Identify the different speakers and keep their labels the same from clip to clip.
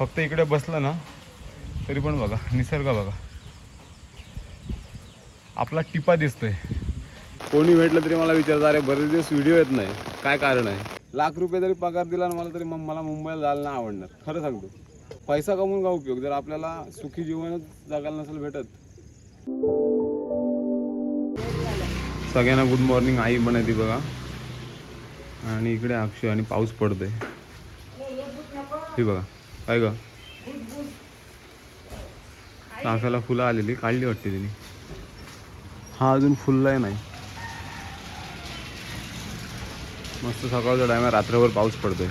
Speaker 1: फक्त इकडे बसलं ना तरी पण बघा निसर्ग बघा. आपला टिपा दिसतोय. कोणी भेटलं तरी मला विचारतं अरे बरेच दिवस व्हिडिओ येत नाही. काय कारण आहे? लाख रुपये जरी पगार दिला ना मला तरी मग मला मुंबईला जायला नाही आवडणार. खरं सांगतो. पैसा कमवून का उपयोग? जर आपल्याला सुखी जीवनच जगायला नसेल भेटत. सगळ्यांना गुड मॉर्निंग आई पण आहे ती बघा. आणि इकडे अक्षय आणि पाऊस पडतोय. हे बघा. काय ग नाकाला फुलं आलेली काढली वाटते तिने. हा अजून फुललाय नाही. मस्त सकाळचा टाइम आहे रात्रभर पाऊस पडतोय.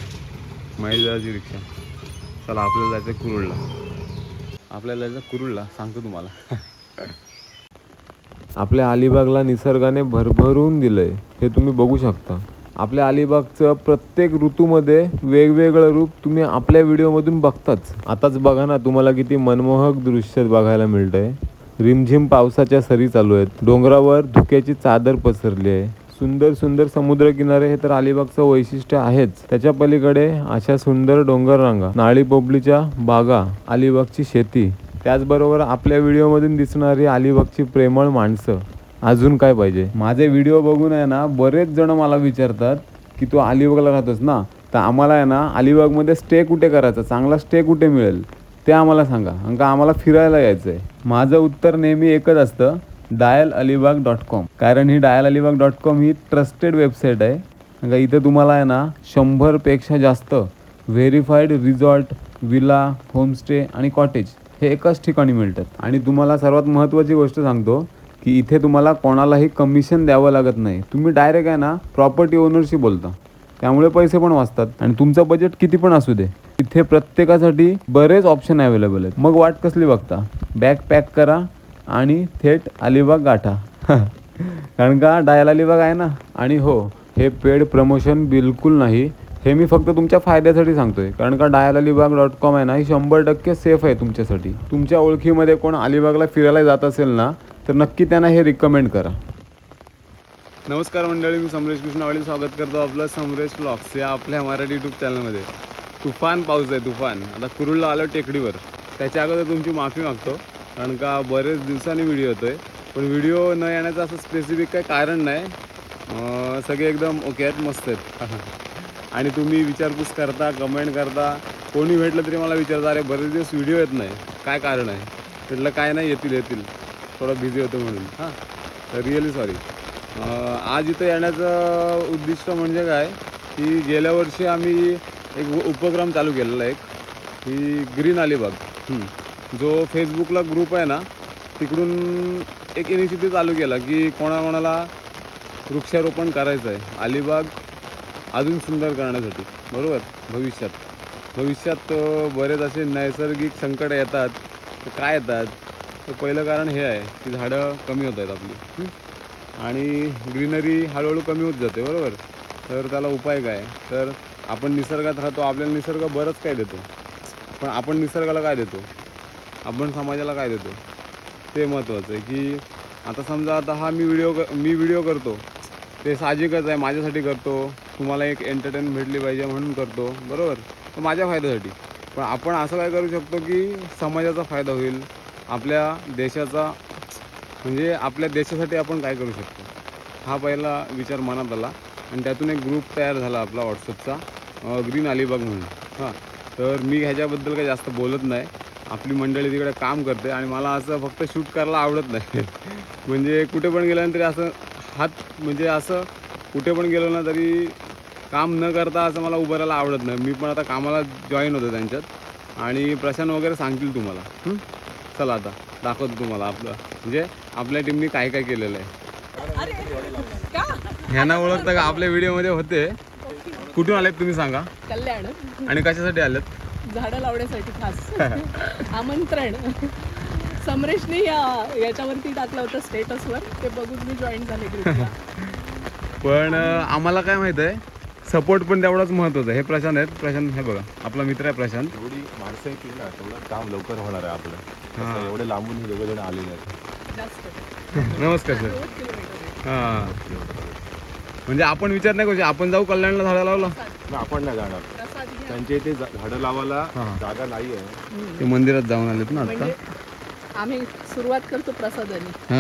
Speaker 1: महिलाची रिक्षा. चला आपल्याला जायचं कुरुळला आपल्याला जायचं कुरुळला सांगतो तुम्हाला. आपल्या अलिबागला निसर्गाने भरभरून दिलंय हे तुम्ही बघू शकता. आपल्या अलिबागचं प्रत्येक ऋतूमध्ये वेगवेगळं रूप तुम्ही आपल्या व्हिडिओमधून बघताच. आताच बघा ना तुम्हाला किती मनमोहक दृश्य बघायला मिळतंय. रिमझिम पावसाच्या सरी चालू आहेत. डोंगरावर धुक्याची चादर पसरली आहे. सुंदर सुंदर समुद्रकिनारे हे तर अलिबागचं वैशिष्ट्य आहेच. त्याच्या पलीकडे अशा सुंदर डोंगर रांगा नाळी पोपलीच्या बागा अलिबागची शेती. त्याचबरोबर आपल्या व्हिडिओमधून दिसणारी अलिबागची प्रेमळ माणसं. अजून काय पाहिजे? माझे व्हिडिओ बघून आहे ना बरेच जण मला विचारतात की तू अलिबागला राहतोस ना? तर आम्हाला आहे ना अलिबागमध्ये स्टे कुठे करायचा? चांगला स्टे कुठे मिळेल? ते आम्हाला सांगा. आणि का आम्हाला फिरायला यायचं आहे माझं उत्तर नेहमी एकच असतं डायल अलिबाग डॉट कॉम कारण ही डायल अलिबाग डॉट कॉम ही ट्रस्टेड वेबसाईट आहे. का इथे तुम्हाला आहे ना शंभरपेक्षा जास्त व्हेरीफाईड रिझॉर्ट विला होमस्टे आणि कॉटेज हे एकाच ठिकाणी मिळतात. आणि तुम्हाला सर्वात महत्त्वाची गोष्ट सांगतो की इथे तुम्हाला कोणालाही कमिशन द्यावं लागत नाही. तुम्ही डायरेक्ट आहे ना प्रॉपर्टी ओनरशी बोलता. त्यामुळे पैसे पण वाचतात. आणि तुमचं बजेट किती पण असू दे इथे प्रत्येकासाठी बरेच ऑप्शन अवेलेबल आहेत. मग वाट कसली बघता? बॅग पॅक करा आणि थेट अलिबाग गाठा. कारण का? डायल अलिबाग आहे ना? आणि हो हे पेड प्रमोशन बिलकुल नाही. हे मी फक्त तुमच्या फायद्यासाठी सांगतोय. कारण का? डायल अलिबाग डॉट कॉम आहे ना ही शंभर टक्के सेफ आहे तुमच्यासाठी. तुमच्या ओळखीमध्ये कोण अलिबागला फिरायला जात असेल ना तर नक्की त्यांना हे रिकमेंड करा. नमस्कार मंडळी मी समरेश कृष्णावळी स्वागत करतो आपलं समरेश ब्लॉग्स या आपल्या मराठी यूट्यूब चॅनलमध्ये तुफान पाऊस आहे तुफान. आता कुरुळला आलो टेकडीवर. त्याच्या अगोदर तुमची माफी मागतो कारण का बरेच दिवसांनी व्हिडिओ येतोय. पण व्हिडिओ न येण्याचं असं स्पेसिफिक काही कारण नाही. सगळे एकदम ओके आहेत मस्त आहेत. आणि तुम्ही विचारपूस करता कमेंट करता. कोणी भेटलं तरी मला विचारता अरे बरेच दिवस व्हिडिओ येत नाही. काय कारण आहे? म्हटलं काय नाही येतील येतील. थोडं बिझी होतो म्हणून. हां. तर रिअली सॉरी आज इथं येण्याचं उद्दिष्ट म्हणजे काय? की गेल्या वर्षी आम्ही एक उपक्रम चालू केलेला एक. की ग्रीन अलिबाग. जो फेसबुकला ग्रुप आहे ना तिकडून एक इनिशिएटिव्ह चालू केला की कोणाकोणाला वृक्षारोपण करायचं आहे अलिबाग अजून सुंदर करण्यासाठी. बरोबर? भविष्यात. भविष्यात बरेच असे नैसर्गिक संकट येतात. काय येतात? तर पहिलं कारण हे आहे की झाडं कमी होत आहेत आपली. आणि ग्रीनरी हळूहळू कमी होत जाते बरोबर? तर त्याला उपाय काय? तर आपण निसर्गात राहतो आपल्याला निसर्ग बरंच काय देतो. पण आपण निसर्गाला काय देतो? आपण समाजाला काय देतो? ते महत्त्वाचं आहे की आता समजा आता हा मी व्हिडिओ मी व्हिडिओ करतो. ते साहजिकच आहे माझ्यासाठी करतो. तुम्हाला एक एंटरटेन भेटली पाहिजे म्हणून करतो बरोबर? तर माझ्या फायद्यासाठी. पण आपण असं काय करू शकतो की समाजाचा फायदा होईल आपल्या देशाचा म्हणजे आपल्या देशासाठी आपण काय करू शकतो? हा पहिला विचार मनात आला. आणि त्यातून एक ग्रुप तयार झाला आपला व्हॉट्सअपचा ग्रीन अलिबाग म्हणून. हां. तर मी ह्याच्याबद्दल काही जास्त बोलत नाही. आपली मंडळी तिकडे काम करते आणि मला असं फक्त शूट करायला आवडत नाही. म्हणजे कुठे पण गेल्यानंतर असं हात म्हणजे असं कुठे पण गेलो ना तरी काम न करता असं मला उभं राहायला आवडत नाही. मी पण आता कामाला जॉईन होतो त्यांच्यात. आणि प्रशांत वगैरे सांगतील तुम्हाला. हं? चला आता दाखवतो तुम्हाला आपलं. म्हणजे आपल्या टीमने काय काय केलेलं आहे. ह्यांना ओळखता का? आपल्या व्हिडिओमध्ये होते. कुठून आलेत तुम्ही सांगा?
Speaker 2: कल्याण.
Speaker 1: आणि कशासाठी आलेत?
Speaker 2: झाडं लावण्यासाठी खास. आमंत्रण. समरेशने याच्यावरती टाकलं होतं स्टेटसवर ते बघून मी जॉईन झाले
Speaker 1: पण आम्हाला काय माहीत आहे? सपोर्ट पण तेवढाच महत्त्वाचा आहे. हे प्रशांत आहेत. प्रशांत हे बघा. आपला मित्र आहे प्रशांत.
Speaker 3: एवढी माणसं येतील ना तेवढं काम लवकर होणार आहे आपलं. तसं एवढे लांबून हे दोघं जण आलेले आहेत.
Speaker 1: नमस्कार सर. हां. म्हणजे आपण विचार नाही करू शकत. आपण जाऊ कल्याणला झाडं लावलं.
Speaker 3: मग आपण नाही जाणार. त्यांच्या इथे जा- झाडं लावायला जागा नाही आहे
Speaker 1: ते मंदिरात जाऊन आलेत ना आता.
Speaker 2: म्हणजे आम्ही सुरुवात करतो प्रसादाने.
Speaker 1: हा.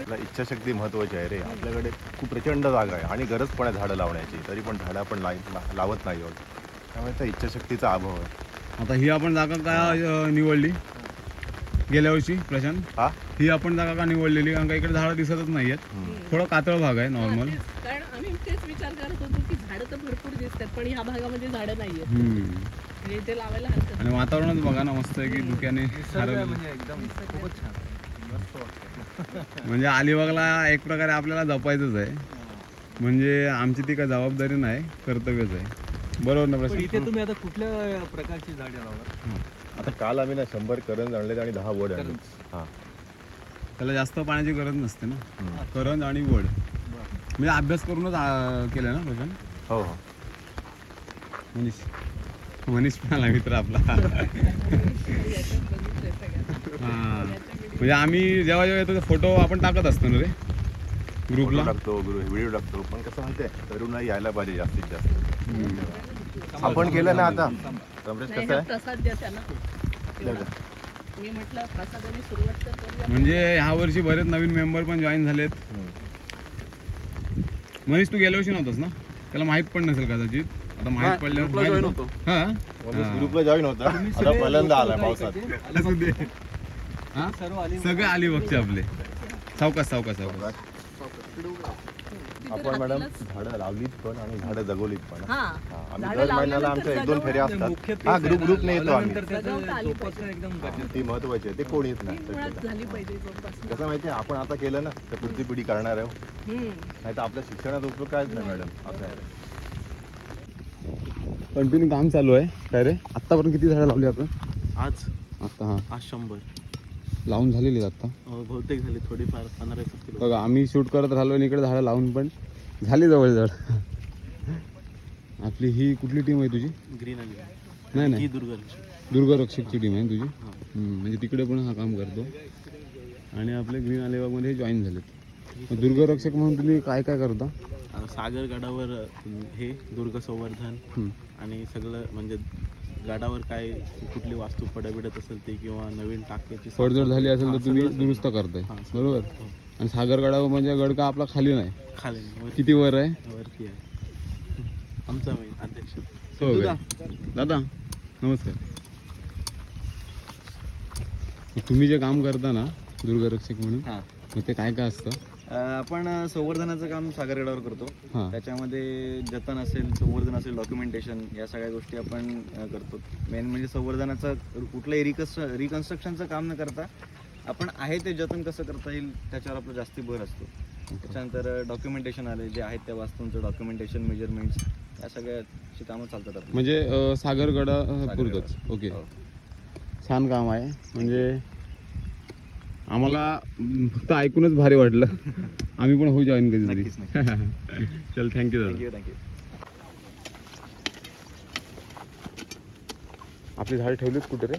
Speaker 3: आपला इच्छाशक्ती महत्वाची आहे रे. आपल्याकडे खूप प्रचंड जागा आहे आणि गरज पण आहे झाडं लावण्याची. तरी पण झाडं आपण ला- लावत नाही आहोत त्यामुळे त्या इच्छाशक्तीचा अभाव आहे.
Speaker 1: आता ही आपण जागा काय अं, निवडली? गेल्या वर्षी प्रशांत?
Speaker 3: हा?
Speaker 1: ही आपण जागा का निवडलेली? कारण का इकडे झाडं दिसतच नाहीयेत. थोडं कातळ भाग आहे नॉर्मल
Speaker 2: तेच, कारण आम्ही तेच विचार करत होतो की झाडं तर भरपूर दिसतात पण ह्या भागामध्ये झाडं नाहीयेत. म्हणजे इथे लावायला हरकत
Speaker 1: आणि वातावरणच बघा ना मस्त आहे की धुक्याने हरवलं. म्हणजे अलिबागला एक प्रकारे आपल्याला जपायचंच आहे. म्हणजे आमची ती काय जबाबदारी नाही कर्तव्यच आहे. बरोबर ना
Speaker 4: पण
Speaker 1: प्रश्न?
Speaker 4: इथे तुम्ही आता कुठल्या प्रकारची झाडे लावणार?
Speaker 3: आता काल आम्ही ना शंभर करंज आणले आणि दहा वड आणले हा.
Speaker 1: त्याला जास्त पाण्याची गरज नसते ना. करंज आणि वड. म्हणजे अभ्यास करूनच आ, केलं ना प्रशांत
Speaker 3: हो हो.
Speaker 1: मनीष मनीष पण आला मित्र आपला. हा. म्हणजे आम्ही जेव्हा जेव्हा येतो फोटो आपण टाकत असतो ना रे? ग्रुपला?
Speaker 3: टाकतो व्हिडिओ टाकतो. पण कसं माहितीये तरुण यायला पाहिजे जास्तीत जास्त. आपण केलं ना आता? कमरेश
Speaker 2: नाही,
Speaker 3: कसं
Speaker 2: हा
Speaker 3: आहे
Speaker 2: प्रसाद द्या त्यांना तेवढा. मी म्हटलं प्रसादाने सुरुवात तर करूया
Speaker 1: म्हणजे ह्या वर्षी बरेच नवीन मेंबर पण जॉईन झालेत. मनीष तू गेल्या वर्षी नव्हतास ना? त्याला माहीत पण नसेल कदाचित. आता माहीत पडल्यावर माहीत होतं. हा?
Speaker 3: ग्रुपला जॉईन होता. आता पहिल्यांदा आलाय पावसात.
Speaker 1: असू दे. हा? सगळे आली बघचे आपले. सावकाश सावकाश सावकाश.
Speaker 3: आपण मॅडम झाडं लावलीत पण आणि झाडं जगवलीत पण.
Speaker 2: हा.
Speaker 3: हा, आम्ही दर महिन्याला आमच्या एक दोन फेऱ्या असतात. हा ग्रुप ग्रुपने येतो आम्ही.
Speaker 2: आली
Speaker 3: ती महत्वाची आहे. ते कोण येत नाही.
Speaker 2: ती मुळात झाली पाहिजे जोपासना.
Speaker 3: कसं माहितीये आपण आता केलं ना तर पुढची पिढी करणार आहे
Speaker 2: हम्म.
Speaker 3: नाही तर आपल्या शिक्षणात उपयोग कायच नाही मॅडम. असं आहे.
Speaker 1: कंटिन्यू काम चालू आहे. काय रे? आतापर्यंत किती झाडं लावली आपण?
Speaker 4: आज.
Speaker 1: आता हा.
Speaker 4: आज शंभर.
Speaker 1: लावून झालेली आहेत आता
Speaker 4: अं, बहुतेक झाले थोडीफार पंधरा किलो.
Speaker 1: बघा आम्ही शूट करत राहिलो आणि इकडे झाडं लावून पण झाली जवळ जवळ. आपली ही कुठली टीम आहे तुझी?
Speaker 4: ग्रीन आली
Speaker 1: नाही नाही.
Speaker 4: ही दुर्गल
Speaker 1: दुर्गरक्षकची टीम आहे तुझी? हम्म, म्हणजे तिकडे पण हा काम करतो. आणि आपले ग्रीन अलिबागमध्ये जॉईन झालेत. दुर्गरक्षक म्हणून तुम्ही काय काय करता?
Speaker 4: सागर गडावर हे दुर्ग संवर्धन. आणि सगळं म्हणजे गडावर काय कुठली वास्तू पडबिडत असेल ते किंवा नवीन टाक्याची
Speaker 1: पडझड झाली असेल तर तुम्ही दुरुस्त करताय. बरोबर? आणि सागरगडावर म्हणजे गड का आपला खाली नाही?
Speaker 4: खाली
Speaker 1: किती वर आहे?
Speaker 4: वरती आहे. आमचा अध्यक्ष.
Speaker 1: हो? दादा नमस्कार. तुम्ही जे काम करता ना दुर्गरक्षक म्हणून
Speaker 5: हां.
Speaker 1: मग ते काय काय असतं?
Speaker 5: आपण संवर्धनाचं काम सागरगडावर करतो. त्याच्यामध्ये जतन असेल संवर्धन असेल डॉक्युमेंटेशन या सगळ्या गोष्टी आपण करतो. मेन म्हणजे संवर्धनाचं कुठलंही रिकन्स रिकन्स्ट्रक्शनचं काम न करता आपण आहे ते जतन कसं करता येईल त्याच्यावर आपलं जास्ती भर असतो. त्याच्यानंतर डॉक्युमेंटेशन आले जे आहेत त्या वास्तूंचं डॉक्युमेंटेशन मेजरमेंट्स या सगळ्याची कामं चालतात
Speaker 1: म्हणजे सागरगडा ओके.
Speaker 5: हो.
Speaker 1: छान काम आहे. म्हणजे आम्हाला फक्त ऐकूनच भारी वाटलं. आम्ही पण होऊ जॉईन कधीतरी. चल थँक्यू दादा.
Speaker 5: थँक्यू थँक्यू
Speaker 1: आपली झाडे ठेवलीच कुठे रे?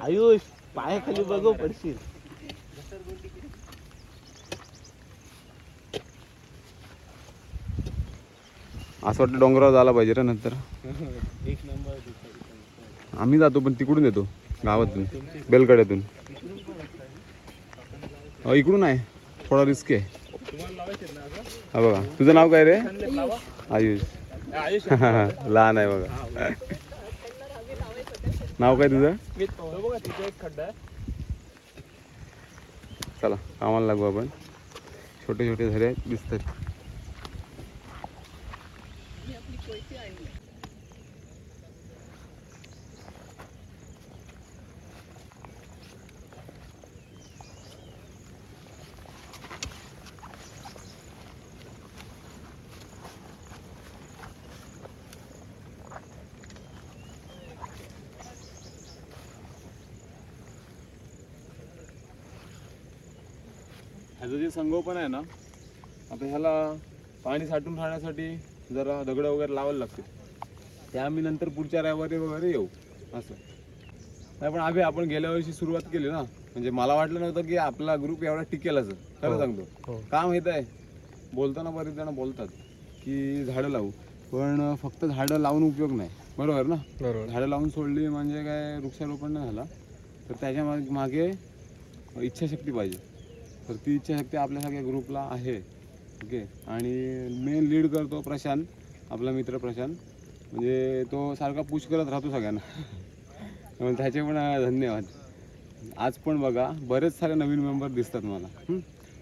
Speaker 4: आयुष पायाखाली बघू पडशील.
Speaker 1: असं वाटतं डोंगरावर झाला पाहिजे रे नंतर.
Speaker 4: एक नंबर
Speaker 1: आम्ही जातो पण तिकडून येतो गावातून बेलकड्यातून अहो, इकडून आहे. थोडा रिस्क आहे. हा बघा. तुझं नाव काय रे? आयुष. लहान आहे बघा. नाव काय तुझं? चला कामाला लागू आपण. छोटे छोटे झाडे आहेत, दिसतात
Speaker 6: ह्याचं जे संगोपन आहे ना आता ह्याला पाणी साठून राहण्यासाठी जरा दगडं वगैरे लावायला लागते ते आम्ही नंतर पुढच्या रविवारी वगैरे येऊ. असं. नाही पण आम्ही आपण गेल्या वर्षी सुरुवात केली ना म्हणजे मला वाटलं नव्हतं की आपला ग्रुप एवढा टिकेल असं. खरं सांगतो. का माहीत आहे.
Speaker 1: बोलताना बरेच जण बोलतात की झाडं लावू. पण फक्त झाडं लावून उपयोग नाही. बरोबर ना?
Speaker 7: बरोबर.
Speaker 1: झाडं लावून सोडली म्हणजे काय वृक्षारोपण नाही झाला. तर त्याच्या माग- मागे इच्छाशक्ती पाहिजे. तर ती इच्छाशक्ती आपल्या सगळ्या ग्रुपला आहे. ओके आणि मेन लीड करतो प्रशांत आपला मित्र प्रशांत. म्हणजे तो सारखा पुश करत राहतो सगळ्यांना. त्याचे पण धन्यवाद. आज पण बघा बरेच सारे नवीन मेंबर दिसतात मला.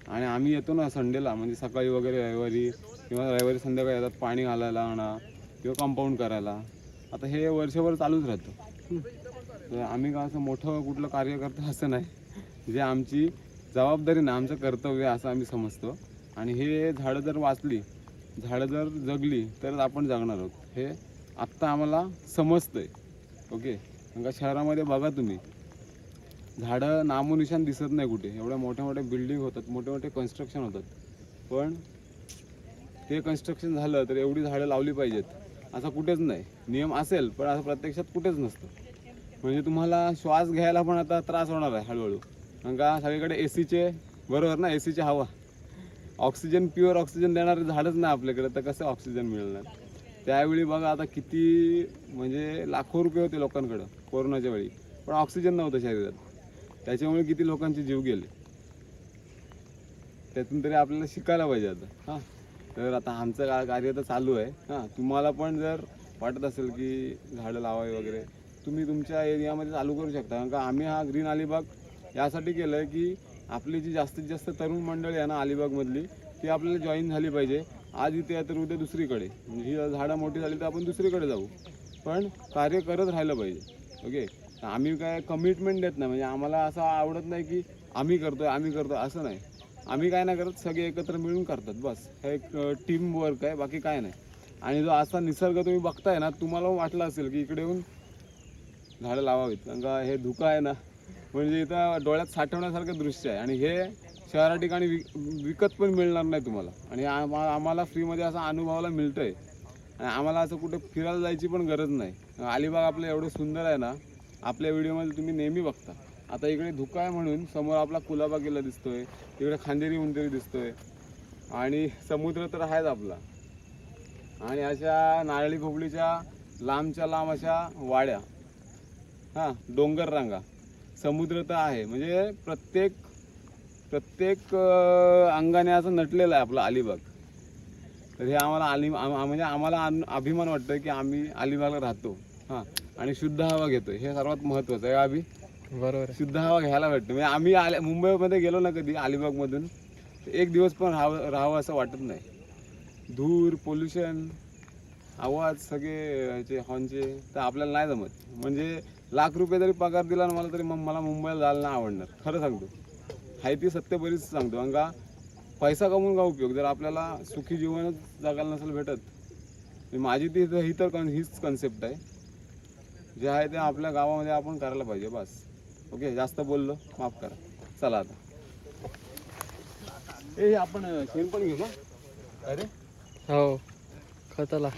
Speaker 1: आणि आम्ही येतो ना संडेला म्हणजे सकाळी वगैरे रविवारी किंवा रविवारी संध्याकाळी येतात पाणी घालायला आणा किंवा कंपाऊंड करायला. आता हे वर्षभर चालूच राहतं. आम्ही का असं मोठं कुठलं कार्य करतो असं नाही. जे आमची जबाबदारीनं आमचं कर्तव्य असं आम्ही समजतो. आणि हे झाडं जर वाचली झाडं जर जगली तरच आपण जगणार आहोत. हे आत्ता आम्हाला समजतंय. ओके? का शहरामध्ये बघा तुम्ही. झाडं नामोनिशान दिसत नाही कुठे. एवढ्या मोठ्या मोठ्या बिल्डिंग होतात मोठे मोठे कन्स्ट्रक्शन होतात. पण ते कन्स्ट्रक्शन झालं तर एवढी झाडं लावली पाहिजेत. असं कुठेच नाही. नियम असेल पण असं प्रत्यक्षात कुठेच नसतं. म्हणजे तुम्हाला श्वास घ्यायला पण आता त्रास होणार आहे हळूहळू. का सगळीकडे ए सीचे बरोबर ना? ए सीची हवा. ऑक्सिजन प्युअर ऑक्सिजन देणारे झाडच नाही आपल्याकडे तर कसं ऑक्सिजन मिळणार? त्यावेळी बघा आता किती म्हणजे लाखो रुपये होते लोकांकडं कोरोनाच्या वेळी. पण ऑक्सिजन नव्हतं शरीरात. त्याच्यामुळे किती लोकांचे जीव गेले. त्यातून तरी आपल्याला शिकायला पाहिजे आता हां. तर आता आमचं का कार्य तर चालू आहे हां. तुम्हाला पण जर वाटत असेल की झाडं लावावी वगैरे तुम्ही तुमच्या एरियामध्ये चालू करू शकता. कारण का आम्ही हा ग्रीन अलिबाग यासाठी केलं आहे की आपली जी जास्तीत जास्त तरुण मंडळी आहे ना अलिबागमधली ती आपल्याला जॉईन झाली पाहिजे. आज इथे आहे तर उद्या दुसरीकडे. म्हणजे ही झाडं मोठी झाली तर आपण दुसरीकडे जाऊ. पण कार्य करत राहिलं पाहिजे. ओके? तर आम्ही काय कमिटमेंट देत नाही. म्हणजे आम्हाला असं आवडत नाही की आम्ही करतोय आम्ही करतो असं नाही. आम्ही काय नाही करत सगळे एकत्र मिळून करतात. बस. हे एक टीम वर्क आहे बाकी काय नाही. आणि जो असा निसर्ग तुम्ही बघताय ना तुम्हाला वाटलं असेल की इकडे येऊन झाडं लावावीत. कारण का हे धुकं आहे ना म्हणजे इथं डोळ्यात साठवण्यासारखं दृश्य आहे. आणि हे शहरा ठिकाणी विक विकत पण मिळणार नाही तुम्हाला. आणि आम्हा आम्हाला फ्रीमध्ये असं अनुभवाला मिळतं आहे आणि आम्हाला असं कुठे फिरायला जायची पण गरज नाही. अलिबाग आपलं एवढं सुंदर आहे ना आपल्या व्हिडिओमध्ये तुम्ही नेहमी बघता. आता इकडे धुका आहे म्हणून समोर आपला कुलाबा किल्ला दिसतोय इकडे खांदेरी उंदेरी दिसतोय आणि समुद्र तर आहेच आपला. आणि अशा नारळी खोबळीच्या लांबच्या लांब अशा वाड्या. हां डोंगर रांगा समुद्र तर आहे. म्हणजे प्रत्येक प्रत्येक अंगाने असं नटलेलं आहे आपलं अलिबाग. तर हे आम्हाला आम- म्हणजे आम्हाला अभिमान वाटतं की आम्ही अलिबागला राहतो. हां. आणि शुद्ध हवा घेतोय. हे सर्वात महत्त्वाचं आहे अभि?
Speaker 7: बरोबर
Speaker 1: शुद्ध हवा घ्यायला भेटतं. म्हणजे आम्ही आले मुंबईमध्ये गेलो ना कधी अलिबागमधून तर एक दिवस पण राहावं राहावं असं वाटत नाही. धूर पोल्युशन आवाज सगळे ह्याचे हॉर्नचे तर आपल्याला नाही जमत. म्हणजे लाख रुपये जरी पगार दिला ना मला तरी मग मला मुंबईला जायला नाही आवडणार. खरं सांगतो. हाय ती सत्य बरीच सांगतो. कारण का पैसा कमवून का उपयोग? जर आपल्याला सुखी जीवनच जगायला नसेल भेटत माझी ती ही तर कन हीच कन्सेप्ट आहे. जे आहे ते आपल्या गावामध्ये आपण करायला पाहिजे बस. ओके? जास्त बोललो माफ करा. चला आता. ए आपण शेण पण घेऊ ना अरे?
Speaker 7: हो. खताला.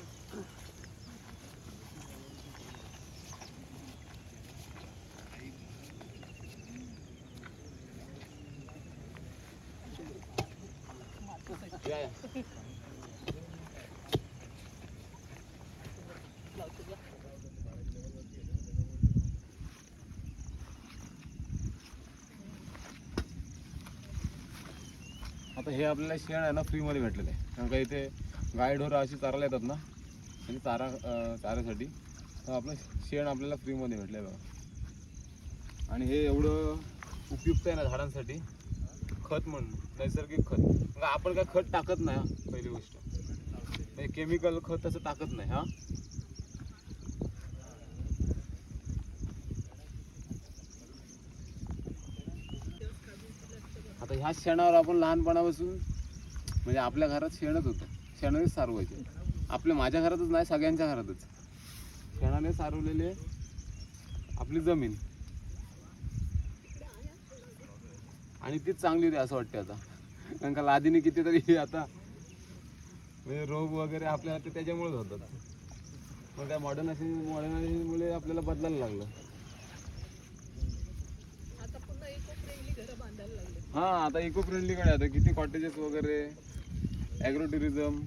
Speaker 1: आता हे आपल्याला शेण आहे ना फ्रीमध्ये भेटलेलं आहे. कारण का इथे गाय ढोरं अशी चारायला येतात ना म्हणजे चारा अं, चाऱ्यासाठी. तर आपलं शेण आपल्याला फ्रीमध्ये भेटलं आहे बघा. आणि हे एवढं उपयुक्त आहे ना झाडांसाठी. खत म्हणून. नैसर्गिक खत. मग आपण काय खत टाकत नाही हा, पहिली गोष्ट. नाही केमिकल खत तसं टाकत नाही हा. आता ह्या शेणावर आपण लहानपणापासून म्हणजे आपल्या घरात शेणच होतं. शेणानेच सारवायचे. आपल्या माझ्या घरातच नाही सगळ्यांच्या घरातच. शेणाने सारवलेले आपली जमीन. आणि तीच चांगली होती असं वाटते आता. कारण का लादीने कितीतरी आता म्हणजे रोग वगैरे आपल्याला ते त्याच्यामुळेच होतात. मग काय मॉडर्नायझेशन मॉडर्नायझेशनमुळे आपल्याला बदलायला लागलं. हा आता इको फ्रेंडली कडे आता किती कॉटेजेस वगैरे ॲग्रो टुरिझम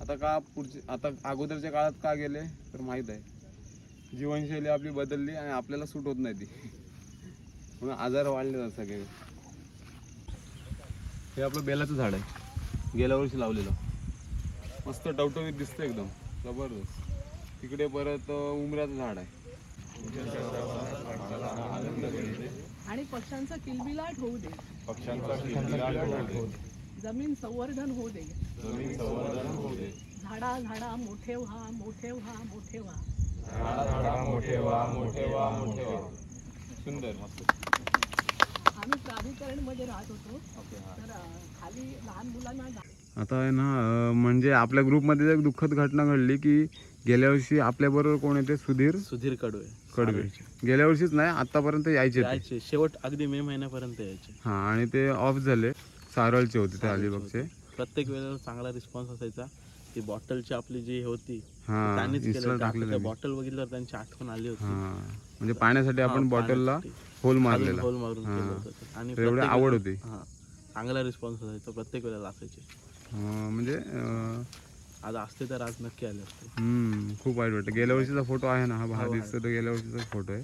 Speaker 1: आता का पुढचे आता अगोदरच्या काळात का गेले तर माहीत आहे. जीवनशैली आपली बदलली आणि आपल्याला सूट होत नाही ती. म्हणून आजार वाढले जातात सगळे. हे आपलं बेलाचं झाड आहे. गेल्या वर्षी लावलेलं. मस्त टवटवीत दिसतं एकदम. जबरदस्त. तिकडे परत उमऱ्याचं झाड आहे.
Speaker 2: आणि पक्ष्यांचा किलबिलाट होऊ दे.
Speaker 3: पक्ष्यांचा किलबिलाट होऊ दे.
Speaker 2: जमीन संवर्धन होऊ दे.
Speaker 3: जमीन संवर्धन होऊ दे.
Speaker 2: झाडा झाडा मोठे व्हा मोठे व्हा मोठे व्हा.
Speaker 3: मोठे व्हा मोठे व्हा मोठे व्हा.
Speaker 1: सुंदर. मस्त
Speaker 2: मध्ये राहत होतो. तर अं, खाली लहान मुलांना गा-
Speaker 1: आता आहे ना म्हणजे आपल्या ग्रुपमध्ये एक दुःखद घटना घडली की गेल्या वर्षी आपल्याबरोबर कोण येते? सुधीर?
Speaker 4: सुधीर कडवे.
Speaker 1: कडवे. गेल्या वर्षीच नाही आतापर्यंत यायचे.
Speaker 4: यायचे. शेवट अगदी मे महिन्यापर्यंत यायचे.
Speaker 1: हा आणि ते ऑफ झाले. सारळचे होते ते अलिबागचे.
Speaker 4: प्रत्येक वेळेला चांगला रिस्पॉन्स असायचा ती बॉटलची आपली जी होती त्यांनीच. बॉटल बघितल्यावर त्यांची आठवण आली होती.
Speaker 1: म्हणजे पाण्यासाठी आपण बॉटलला. होल मारलेला.
Speaker 4: होल मारून. आणि
Speaker 1: एवढी आवड होती.
Speaker 4: हा चांगला रिस्पॉन्स असायचा प्रत्येक वेळेला असायचे.
Speaker 1: म्हणजे
Speaker 4: आज असते तर आज नक्की आले असते.
Speaker 1: खूप वाईट वाटतं. गेल्या वर्षीचा फोटो आहे ना हा
Speaker 4: आहे.
Speaker 1: दिसतो तो गेल्या वर्षीचा फोटो आहे.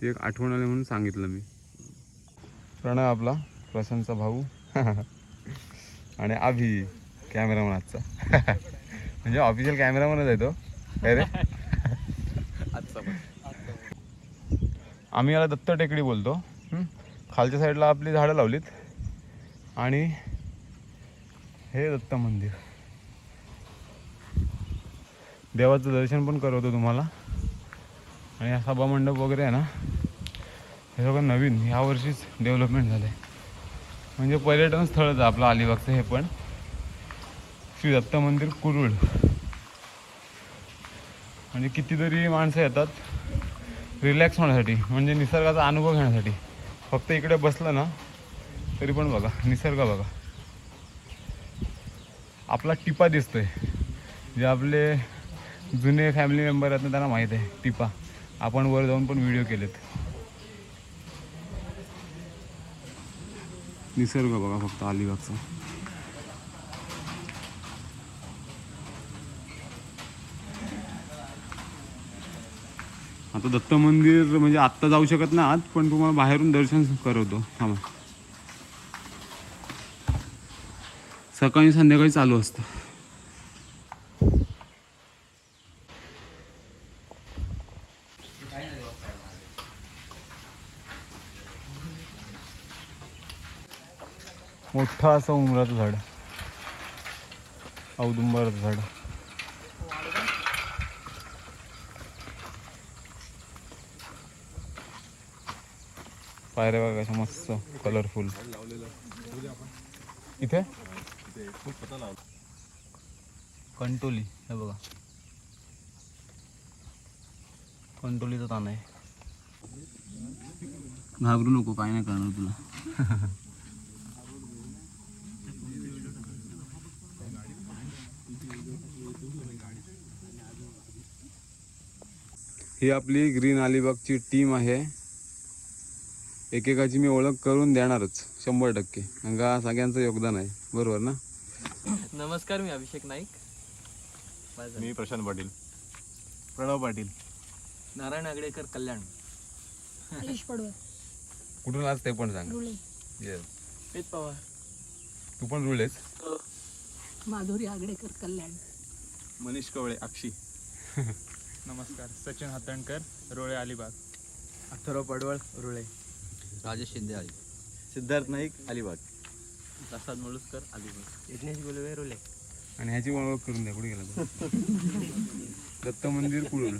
Speaker 1: ती एक आठवण आली म्हणून सांगितलं मी. प्रणय आपला प्रशांतचा भाऊ. आणि अभि कॅमेरामन आजचा. म्हणजे ऑफिशियल कॅमेरामनच आहे तो. काय रे? आम्ही याला दत्त टेकडी बोलतो. खालच्या साईडला आपली झाडं लावलीत. आणि हे दत्त मंदिर. देवाचं दर्शन पण करवतो तुम्हाला. आणि हा सभामंडप वगैरे आहे ना हे सगळं नवीन. ह्या वर्षीच डेव्हलपमेंट झालं आहे म्हणजे पर्यटन स्थळच आहे आपलं अलिबागचं हे पण. श्री दत्त मंदिर कुरुळ. म्हणजे कितीतरी माणसं येतात रिलॅक्स होण्यासाठी म्हणजे निसर्गाचा अनुभव घेण्यासाठी. फक्त इकडे बसलं ना तरी पण बघा निसर्ग बघा. आपला टिपा दिसतोय. जे आपले जुने फॅमिली मेंबर आहेत ना त्यांना माहीत आहे टिपा. आपण वर जाऊन पण व्हिडिओ केलेत. निसर्ग बघा फक्त अलिबागचा. आता दत्त मंदिर म्हणजे आत्ता जाऊ शकत नाही आत पण तुम्हाला बाहेरून दर्शन करवतो. थांबा. सकाळी संध्याकाळी चालू असतं. मोठं असं उमराचं झाड. औदुंबराचं झाड. पायऱ्या बघा कशा मस्त कलरफुल इथे? कंटोली हे बघा. कंटोलीचा ताण आहे. घाबरू नको काय नाही करणार तुला. ही आपली ग्रीन अलिबागची टीम आहे. एकेकाची मी ओळख करून देणारच शंभर टक्के. का सगळ्यांचं योगदान आहे. बरोबर ना?
Speaker 7: नमस्कार मी अभिषेक नाईक.
Speaker 3: मी प्रशांत पाटील. प्रणव पाटील.
Speaker 7: नारायण आगडेकर कल्याण.
Speaker 1: कुठून आज ते पण सांग.
Speaker 7: पेत पवार.
Speaker 1: तू पण रुळेस?
Speaker 2: माधुरी आगडेकर कल्याण.
Speaker 4: मनीष कवळे अक्षी
Speaker 8: नमस्कार सचिन हातणकर रोळे अलिबाग.
Speaker 7: अथर्व पडवळ रुळे.
Speaker 5: राजेश शिंदे आली. सिद्धार्थ नाईक अलिबाग.
Speaker 4: प्रसाद मुळुसकर अलिबाग.
Speaker 7: यज्ञेश गुलवे रुळे
Speaker 1: आणि ह्याची ओळख करून द्या कुठे गेला तो? दत्त मंदिर कुडून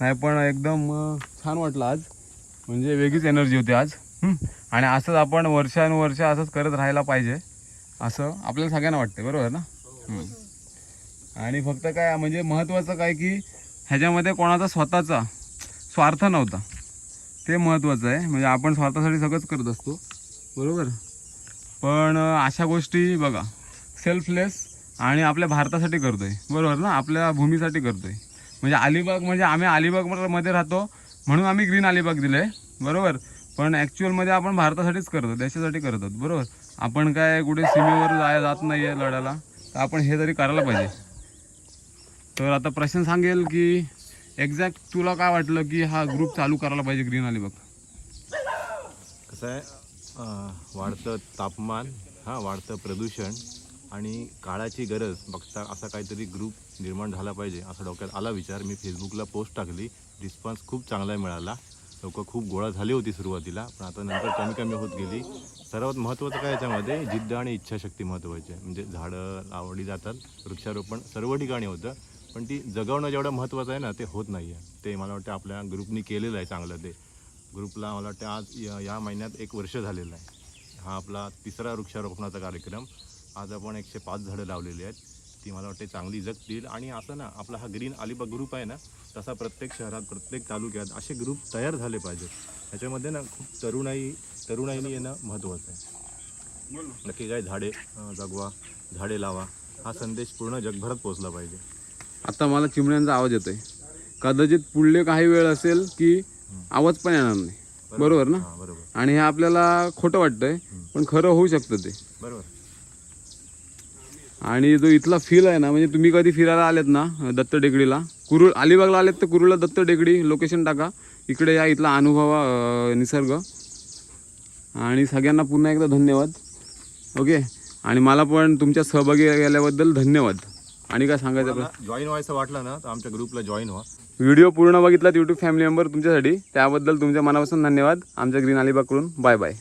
Speaker 1: नाही पण एकदम अं, छान वाटलं आज. म्हणजे वेगळीच एनर्जी होती आज. हं? आणि असंच आपण वर्षानुवर्ष असंच करत राहायला पाहिजे. असं आपल्याला सगळ्यांना वाटतं बरोबर ना? हं. आणि फक्त काय म्हणजे महत्त्वाचं काय की ह्याच्यामध्ये कोणाचा स्वतःचा स्वार्थ नव्हता. ते महत्त्वाचं आहे. म्हणजे आपण स्वार्थासाठी सगळंच करत असतो. बरोबर? पण अशा गोष्टी बघा सेल्फलेस आणि आपल्या भारतासाठी करतो आहे बरोबर ना? आपल्या भूमीसाठी करतो आहे म्हणजे अलिबाग म्हणजे आम्ही अलिबागमध्ये राहतो. म्हणून आम्ही ग्रीन अलिबाग दिलं आहे बरोबर? पण ॲक्च्युअलमध्ये आपण भारतासाठीच करतो. देशासाठी करतो. बरोबर? आपण काय कुठे सीमेवर जाय जात नाही आहे लढायला. तर आपण हे तरी करायला पाहिजे. तर आता प्रश्न सांगेल की एक्झॅक्ट तुला काय वाटलं की हा ग्रुप चालू करायला पाहिजे ग्रीन आली बघ.
Speaker 3: कसं आहे? वाढतं तापमान हां वाढतं प्रदूषण आणि काळाची गरज. बघता असा काहीतरी ग्रुप निर्माण झाला पाहिजे असा डोक्यात आला विचार. मी फेसबुकला पोस्ट टाकली. रिस्पॉन्स खूप चांगला मिळाला. लोक खूप गोळा झाली होती सुरुवातीला पण आता नंतर कमी कमी होत गेली. सर्वात महत्त्वाचं काय याच्यामध्ये? जिद्द आणि इच्छाशक्ती महत्त्वाची आहे. म्हणजे झाडं लावली जातात. वृक्षारोपण सर्व ठिकाणी होतं. पण ती जगवणं जेवढं महत्त्वाचं आहे ना ते होत नाही आहे ते मला वाटतं आपल्या ग्रुपनी केलेलं आहे चांगलं ते. ग्रुपला मला वाटतं आज या या महिन्यात एक वर्ष झालेलं आहे. हा आपला तिसरा वृक्षारोपणाचा कार्यक्रम. आज आपण एकशे पाच झाडं लावलेली आहेत. ती मला वाटते चांगली जगतील. आणि असं ना आपला हा ग्रीन अलिबाग ग्रुप आहे ना तसा प्रत्येक शहरात प्रत्येक तालुक्यात असे ग्रुप तयार झाले पाहिजेत. ह्याच्यामध्ये ना खूप तरुणाई तरुणाईनी येणं महत्त्वाचं आहे. नक्की काय झाडे जगवा झाडे लावा. हा संदेश पूर्ण जगभरात पोहोचला पाहिजे.
Speaker 1: आता मला चिमण्यांचा आवाज येतोय. कदाचित पुढले काही वेळ असेल की आवाज पण येणार नाही. बरोबर. ना? आणि हे आपल्याला खोटं वाटतंय पण खरं होऊ शकतं ते.
Speaker 3: बरोबर.
Speaker 1: आणि जो इथला फील आहे ना म्हणजे तुम्ही कधी फिरायला आलेत ना दत्त टेकडीला? कुरुळ अलिबागला आलेत तर कुरुळला दत्त टेकडी लोकेशन टाका. इकडे या इथला अनुभव निसर्ग. आणि सगळ्यांना पुन्हा एकदा धन्यवाद. ओके आणि मला पण तुमच्या सहभागी गेल्याबद्दल धन्यवाद. आणि काय सांगायचं आपलं?
Speaker 3: जॉईन व्हायचं वाटलं ना तर आमच्या ग्रुपला जॉईन व्हा.
Speaker 1: व्हिडिओ पूर्ण बघितलात यूट्यूब फॅमिली मेंबर तुमच्यासाठी. त्याबद्दल तुमच्या मनापासून धन्यवाद. आमच्या ग्रीन अलिबागकडून. Bye bye